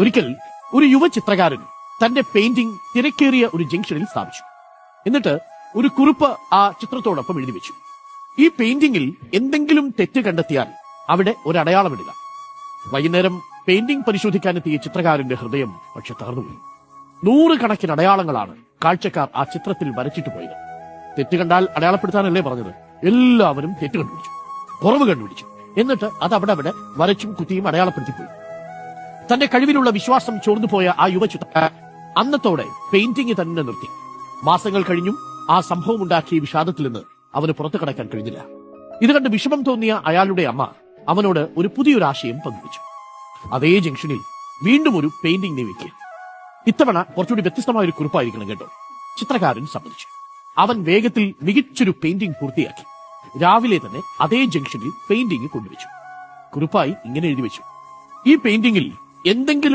ഒരിക്കൽ ഒരു യുവ ചിത്രകാരൻ തന്റെ പെയിന്റിംഗ് തിരക്കേറിയ ഒരു ജംഗ്ഷനിൽ സ്ഥാപിച്ചു. എന്നിട്ട് ഒരു കുറിപ്പ് ആ ചിത്രത്തോടൊപ്പം എഴുതി വെച്ചു. ഈ പെയിന്റിംഗിൽ എന്തെങ്കിലും തെറ്റ് കണ്ടെത്തിയാൽ അവിടെ ഒരു അടയാളമിടുക വൈകുന്നേരം പെയിന്റിംഗ് പരിശോധിക്കാനെത്തിയ ചിത്രകാരന്റെ ഹൃദയം പക്ഷെ തകർന്നുപോയി. നൂറുകണക്കിന് അടയാളങ്ങളാണ് കാഴ്ചക്കാർ ആ ചിത്രത്തിൽ വരച്ചിട്ട് പോയത്. തെറ്റ് കണ്ടാൽ അടയാളപ്പെടുത്താനല്ലേ പറഞ്ഞത്? എല്ലാവരും തെറ്റ് കണ്ടുപിടിച്ചു. കുറവ് കണ്ടുപിടിച്ചു. എന്നിട്ട് അത് അവിടെ അവിടെ വരച്ചും കുത്തിയും അടയാളപ്പെടുത്തിപ്പോയി. തന്റെ കഴിവിലുള്ള വിശ്വാസം ചോർന്നുപോയ ആ യുവ ചിത്രകാരൻ അന്നത്തോടെ പെയിന്റിംഗ് തന്നെ നിർത്തി. മാസങ്ങൾ കഴിഞ്ഞും ആ സംഭവം ഉണ്ടാക്കിയ വിഷാദത്തിൽ നിന്ന് അവന് പുറത്തു കടക്കാൻ കഴിഞ്ഞില്ല. ഇത് കണ്ട് വിഷമം തോന്നിയ അയാളുടെ അമ്മ അവനോട് ഒരു പുതിയൊരു ആശയം പങ്കുവച്ചു. അതേ ജംഗ്ഷനിൽ വീണ്ടും ഒരു പെയിന്റിംഗ് നിയമിക്കുക ഇത്തവണ കുറച്ചുകൂടി വ്യത്യസ്തമായ ഒരു കുറിപ്പായിരിക്കണം കേട്ടോ. ചിത്രകാരൻ സമ്മതിച്ചു. അവൻ വേഗത്തിൽ മികച്ചൊരു പെയിന്റിംഗ് പൂർത്തിയാക്കി. രാവിലെ തന്നെ അതേ ജംഗ്ഷനിൽ പെയിന്റിംഗ് കൊണ്ടുവച്ചു. കുറിപ്പായി ഇങ്ങനെ എഴുതി വെച്ചു. ഈ പെയിന്റിംഗിൽ എന്തെങ്കിലും